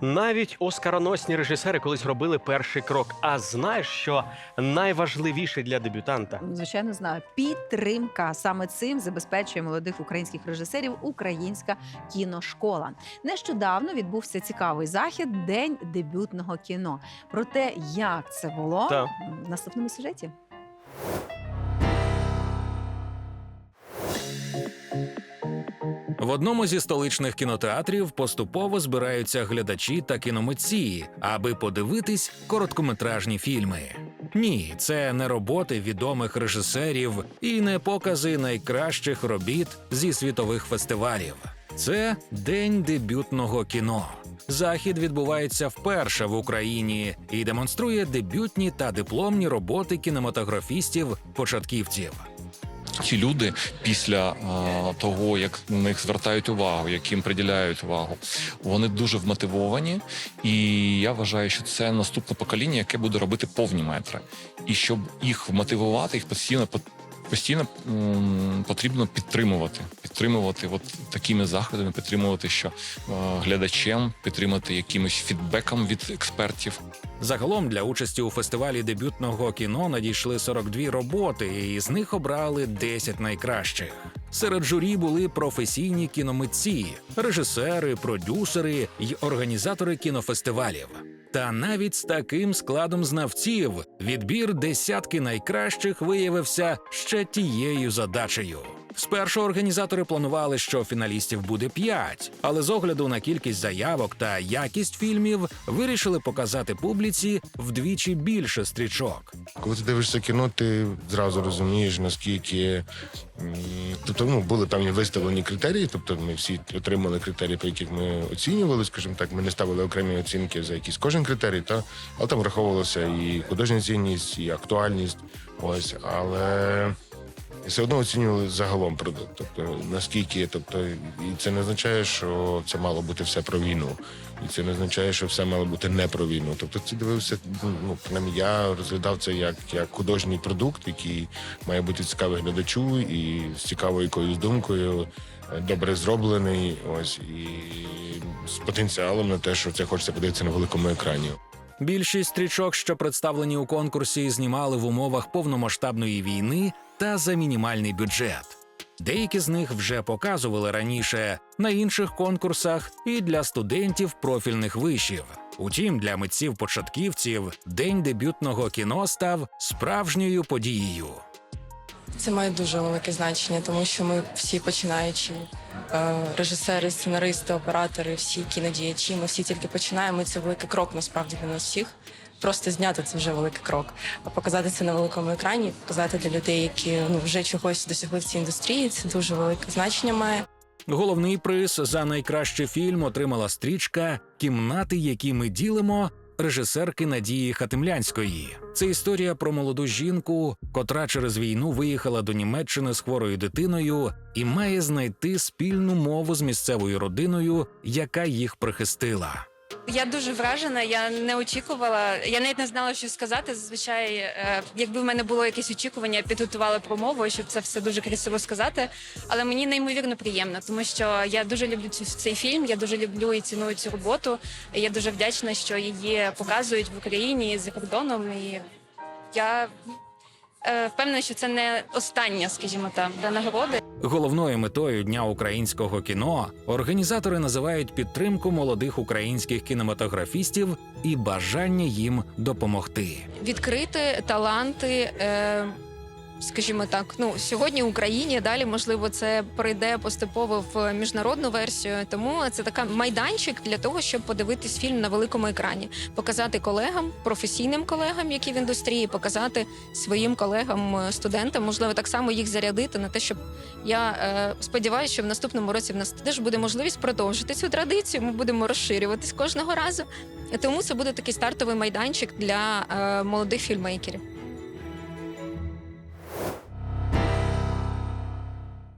Навіть оскароносні режисери колись робили перший крок. А знаєш, що найважливіше для дебютанта? Звичайно, знаю. Підтримка саме цим забезпечує молодих українських режисерів Українська кіношкола. Нещодавно відбувся цікавий захід День дебютного кіно. Про те, як це було Так. в наступному сюжеті. В одному зі столичних кінотеатрів поступово збираються глядачі та кіномитці, аби подивитись короткометражні фільми. Ні, це не роботи відомих режисерів і не покази найкращих робіт зі світових фестивалів. Це день дебютного кіно. Захід відбувається вперше в Україні і демонструє дебютні та дипломні роботи кінематографістів-початківців. Ті люди після а, того, як на них звертають увагу, яким приділяють увагу, вони дуже вмотивовані. І я вважаю, що це наступне покоління, яке буде робити повні метри. І щоб їх вмотивувати, їх постійно постійно потрібно підтримувати. Підтримувати от такими заходами, підтримувати, що глядачем, підтримати якимось фідбеком від експертів. Загалом для участі у фестивалі дебютного кіно надійшли 42 роботи, і з них обрали 10 найкращих. Серед журі були професійні кіномитці, режисери, продюсери й організатори кінофестивалів. Та навіть з таким складом знавців відбір десятки найкращих виявився ще тією задачею. Спершу організатори планували, що фіналістів буде п'ять, але з огляду на кількість заявок та якість фільмів вирішили показати публіці вдвічі більше стрічок. Коли ти дивишся кіно, ти зразу розумієш, наскільки тобто, ну, були певні виставлені критерії, тобто ми всі отримали критерії, по яких ми оцінювали, скажімо так, ми не ставили окремі оцінки за якийсь кожен критерій, та але там враховувалася і художня цінність, і актуальність. Ось, але все одно оцінювали загалом продукт. Тобто наскільки, тобто, і це не означає, що це мало бути все про війну. І це не означає, що все мало бути не про війну. Тобто це дивився, ну принаймні я розглядав це як, як художній продукт, який має бути цікавий глядачу і з цікавою якоюсь думкою, добре зроблений. Ось і з потенціалом на те, що це хочеться подивитися на великому екрані. Більшість стрічок, що представлені у конкурсі, знімали в умовах повномасштабної війни та за мінімальний бюджет. Деякі з них вже показували раніше на інших конкурсах і для студентів профільних вишів. Утім, для митців-початківців день дебютного кіно став справжньою подією. Це має дуже велике значення, тому що ми всі починаючі е, режисери, сценаристи, оператори, всі кінодіячі, ми всі тільки починаємо. Це великий крок насправді для нас всіх. Просто зняти це вже великий крок. А показати це на великому екрані, показати для людей, які ну вже чогось досягли в цій індустрії. Це дуже велике значення має. Головний приз за найкращий фільм отримала стрічка Кімнати, які ми ділимо. Режисерки Надії Хатимлянської це історія про молоду жінку, котра через війну виїхала до Німеччини з хворою дитиною і має знайти спільну мову з місцевою родиною, яка їх прихистила. Я дуже вражена. Я не очікувала. Я навіть не знала, що сказати. Зазвичай, е, якби в мене було якесь очікування, я підготувала промову, щоб це все дуже красиво сказати. Але мені неймовірно приємно, тому що я дуже люблю цю цей фільм. Я дуже люблю і ціную цю роботу. Я дуже вдячна, що її показують в Україні за кордоном. І я е, впевнена, що це не остання, скажімо так, нагорода. Головною метою Дня українського кіно організатори називають підтримку молодих українських кінематографістів і бажання їм допомогти. відкрити таланти. Е, Скажімо так, ну сьогодні в Україні далі можливо це прийде поступово в міжнародну версію. Тому це така майданчик для того, щоб подивитись фільм на великому екрані, показати колегам, професійним колегам, які в індустрії, показати своїм колегам, е, студентам, можливо, так само їх зарядити на те, щоб я е, сподіваюся, що в наступному році в нас теж буде можливість продовжити цю традицію. Ми будемо розширюватись кожного разу. Тому це буде такий стартовий майданчик для е, молодих фільмейкерів.